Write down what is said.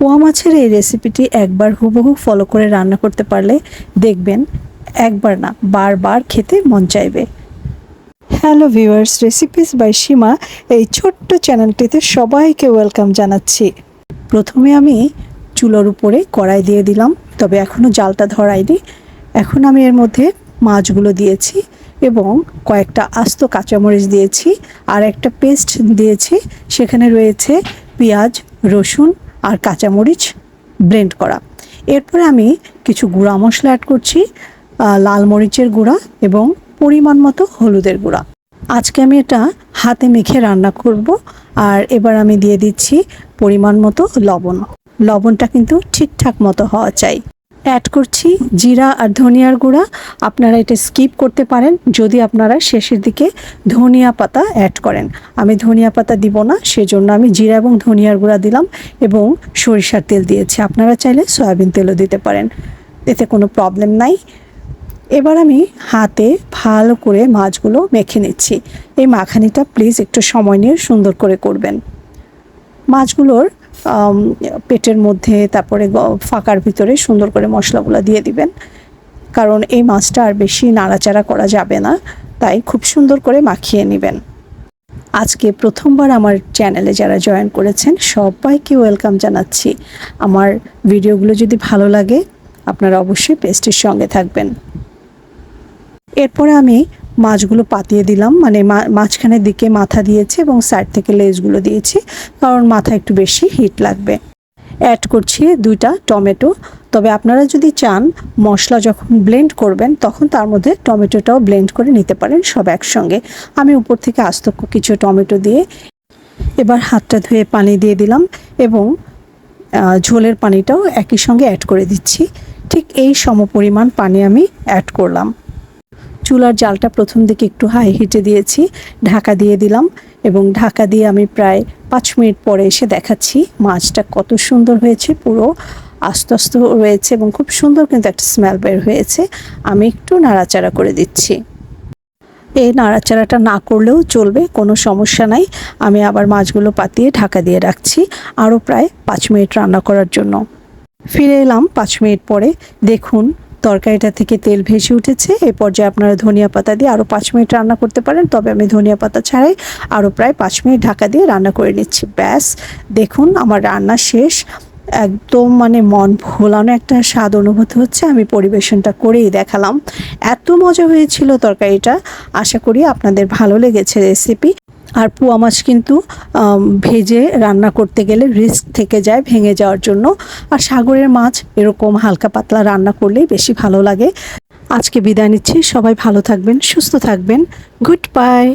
পোয়া মাছের এই রেসিপিটি একবার হুবহু ফলো করে রান্না করতে পারলে দেখবেন একবার না, বারবার খেতে মন চাইবে। Hello viewers recipes by Seema এই ছোট্ট চ্যানেলটিতে সবাইকে ওয়েলকাম জানাচ্ছি। প্রথমে আমি চুলোর উপরে কড়াই দিয়ে দিলাম, তবে এখনও জালটা ধরাইনি। এখন আমি এর মধ্যে মাছগুলো দিয়েছি এবং কয়েকটা আস্ত কাঁচামরিচ দিয়েছি, আর একটা পেস্ট দিয়েছি, সেখানে রয়েছে পেঁয়াজ, রসুন আর কাঁচামরিচ ব্লেন্ড করা। এরপরে আমি কিছু গুঁড়া মশলা অ্যাড করছি লাল মরিচের গুঁড়া এবং পরিমাণ মতো হলুদের গুঁড়া। আজকে আমি এটা হাতে মেখে রান্না করব, আর এবার আমি দিয়ে দিচ্ছি পরিমাণ মতো লবণ। লবণটা কিন্তু ঠিকঠাক মতো হওয়া চাই। অ্যাড করছি জিরা আর ধনিয়ার গুঁড়া। আপনারা এটা স্কিপ করতে পারেন যদি আপনারা শেষের দিকে ধনিয়া পাতা অ্যাড করেন। আমি ধনিয়া পাতা দিব না, সেজন্য আমি জিরা এবং ধনিয়ার গুঁড়া দিলাম এবং সরিষার তেল দিয়েছি। আপনারা চাইলে সয়াবিন তেলও দিতে পারেন, এতে কোনো প্রবলেম নাই। এবার আমি হাতে ভালো করে মাছগুলো মেখে নিচ্ছি। এই মাখানিটা প্লিজ একটু সময় নিয়ে সুন্দর করে করবেন। মাছগুলোর পেটের মধ্যে, তারপরে ফাঁকার ভিতরে সুন্দর করে মশলাগুলো দিয়ে দিবেন। কারণ এই মাছটা আর বেশি নাড়াচাড়া করা যাবে না, তাই খুব সুন্দর করে মাখিয়ে নেবেন। আজকে প্রথমবার আমার চ্যানেলে যারা জয়েন করেছেন, সবাইকে ওয়েলকাম জানাচ্ছি। আমার ভিডিওগুলো যদি ভালো লাগে, আপনারা অবশ্যই পেস্টের সঙ্গে থাকবেন। এরপরে আমি মাছগুলো পাতিয়ে দিলাম। মানে মাঝখানের দিকে মাথা দিয়েছি এবং সাইড থেকে লেজগুলো দিয়েছি, কারণ মাথা একটু বেশি হিট লাগবে। অ্যাড করছি দুইটা টমেটো। তবে আপনারা যদি চান মশলা যখন ব্লেন্ড করবেন, তখন তার মধ্যে টমেটোটাও ব্লেন্ড করে নিতে পারেন সব একসঙ্গে। আমি উপর থেকে আস্ত কিছু টমেটো দিয়ে এবার হাতটা ধুয়ে পানি দিয়ে দিলাম এবং ঝোলের পানিটাও একই সঙ্গে অ্যাড করে দিচ্ছি। ঠিক এই সমপরিমাণ পানি আমি অ্যাড করলাম। চুলার জালটা প্রথম দিকে একটু হাই হিটে দিয়েছি, ঢাকা দিয়ে দিলাম এবং ঢাকা দিয়ে আমি প্রায় পাঁচ মিনিট পরে এসে দেখাচ্ছি মাছটা কত সুন্দর হয়েছে, পুরো আস্তে আস্তে রয়েছে এবং খুব সুন্দর কিন্তু একটা স্মেল বের হয়েছে। আমি একটু নাড়াচাড়া করে দিচ্ছি। এই নাড়াচাড়াটা না করলেও চলবে, কোনো সমস্যা নাই। আমি আবার মাছগুলো পাতিয়ে ঢাকা দিয়ে রাখছি আরও প্রায় পাঁচ মিনিট রান্না করার জন্য। ফিরে এলাম পাঁচ মিনিট পরে। দেখুন তরকারিটা থেকে তেল ভেসে উঠেছে। এই পর্যায়ে আপনারা ধনিয়া পাতা দিয়ে আরও পাঁচ মিনিট রান্না করতে পারেন। তবে আমি ধনিয়া পাতা ছাড়াই আরও প্রায় পাঁচ মিনিট ঢাকা দিয়ে রান্না করে নিচ্ছি। ব্যাস, দেখুন আমার রান্না শেষ। একদম মানে মন ভোলানো একটা স্বাদ অনুভূতি হচ্ছে। আমি পরিবেশনটা করেই দেখালাম। এত মজা হয়েছিল তরকারিটা। আশা করি আপনাদের ভালো লেগেছে রেসিপি। আর পোয়া মাছ কিন্তু ভেজে রান্না করতে গেলে রিস্ক থেকে যায় ভেঙে যাওয়ার জন্য। আর সাগরের মাছ এরকম হালকা পাতলা রান্না করলেই বেশি ভালো লাগে। আজকে বিদায় নিচ্ছি। সবাই ভালো থাকবেন, সুস্থ থাকবেন। Good bye.